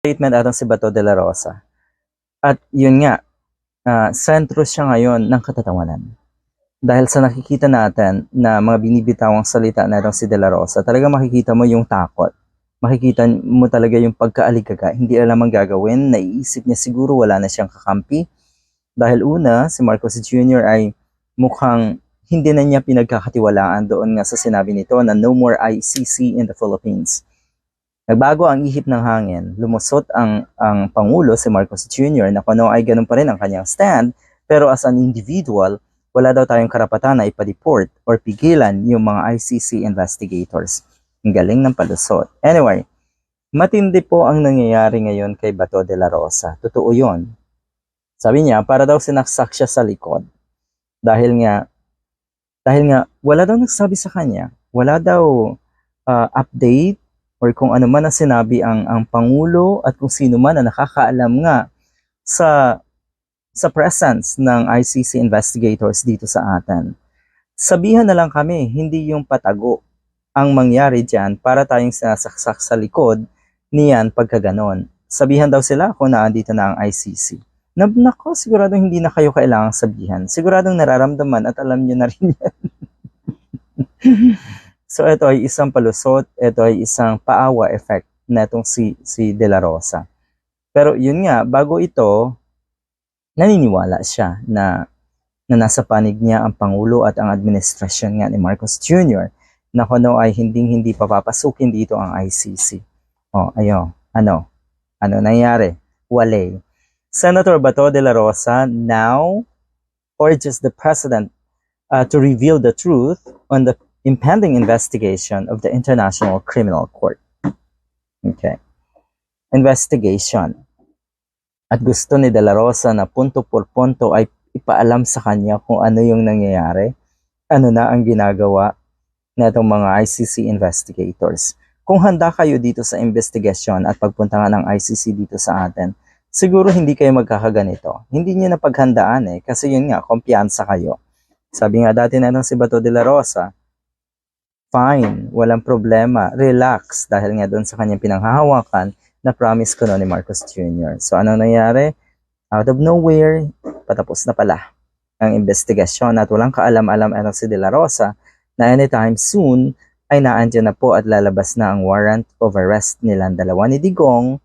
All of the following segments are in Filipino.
statement atong si Bato de la Rosa. At yun nga, ah, sentro siya ngayon ng katatawanan. Dahil sa nakikita natin na mga binibitawang salita na si De La Rosa, talaga makikita mo yung takot. Makikita mo talaga yung pagkaaligaga. Hindi alam ang gagawin. Naiisip niya siguro wala na siyang kakampi. Dahil una, si Marcos Jr. ay mukhang hindi na niya pinagkakatiwalaan doon nga sa sinabi nito na no more ICC in the Philippines. Nagbago ang ihip ng hangin. Lumusot ang, ang Pangulo, si Marcos Jr. na kuno ay ganun pa rin ang kanyang stand. Pero as an individual, wala daw tayong karapatan na ipa-deport or pigilan yung mga ICC investigators. Ang galing ng palusot. Anyway, matindi po ang nangyayari ngayon kay Bato de la Rosa. Totoo yun. Sabi niya, para daw sinaksak siya sa likod. Dahil nga, dahil nga, wala daw nagsabi sa kanya. Wala daw ah, update or kung ano man ang sinabi ang, ang Pangulo at kung sino man na nakakaalam nga sa sa presence ng ICC investigators dito sa atin. Sabihan na lang kami, hindi yung patago ang mangyari dyan para tayong sinasaksak sa likod niyan pagkaganon. Sabihan daw sila kung naandito na ang ICC. Na, nako, siguradong hindi na kayo kailangang sabihan. Siguradong nararamdaman at alam nyo na rin yan. So ito ay isang palusot, ito ay isang paawa effect na itong si, si De La Rosa. Pero yun nga, bago ito, naniniwala siya na na nasa panig niya ang Pangulo at ang administrasyon nga ni Marcos Jr. na kuno ay hinding-hindi papapasukin dito ang ICC. O, ayo, ano? Ano nangyari? Wale. Senator Bato de la Rosa now urges the President uh, to reveal the truth on the impending investigation of the International Criminal Court. Okay. Investigation at gusto ni De La Rosa na punto por punto ay ipaalam sa kanya kung ano yung nangyayari, ano na ang ginagawa na itong mga ICC investigators. Kung handa kayo dito sa investigasyon at pagpunta nga ng ICC dito sa atin, siguro hindi kayo magkakaganito. Hindi niyo na paghandaan eh, kasi yun nga, kumpiyansa kayo. Sabi nga dati na nung si Bato de la Rosa, fine, walang problema, relax, dahil nga doon sa kanyang pinanghahawakan, na promise ko no ni Marcos Jr. So ano nangyari? Out of nowhere, patapos na pala ang investigasyon at walang kaalam-alam ano si De La Rosa na anytime soon ay naandyan na po at lalabas na ang warrant of arrest nilang dalawa ni Digong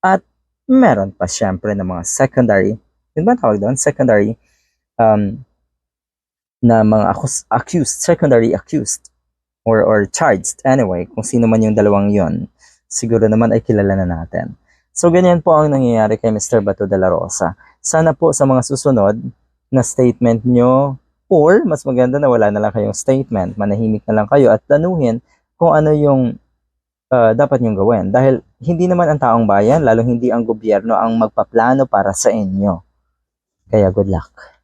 at meron pa syempre ng mga secondary, yun ba tawag doon? Secondary um, na mga accus- accused, secondary accused or, or charged anyway, kung sino man yung dalawang yon siguro naman ay kilala na natin. So, ganyan po ang nangyayari kay Mr. Bato de la Rosa. Sana po sa mga susunod na statement nyo or mas maganda na wala na lang kayong statement, manahimik na lang kayo at tanuhin kung ano yung uh, dapat nyong gawin. Dahil hindi naman ang taong bayan, lalo hindi ang gobyerno ang magpaplano para sa inyo. Kaya good luck.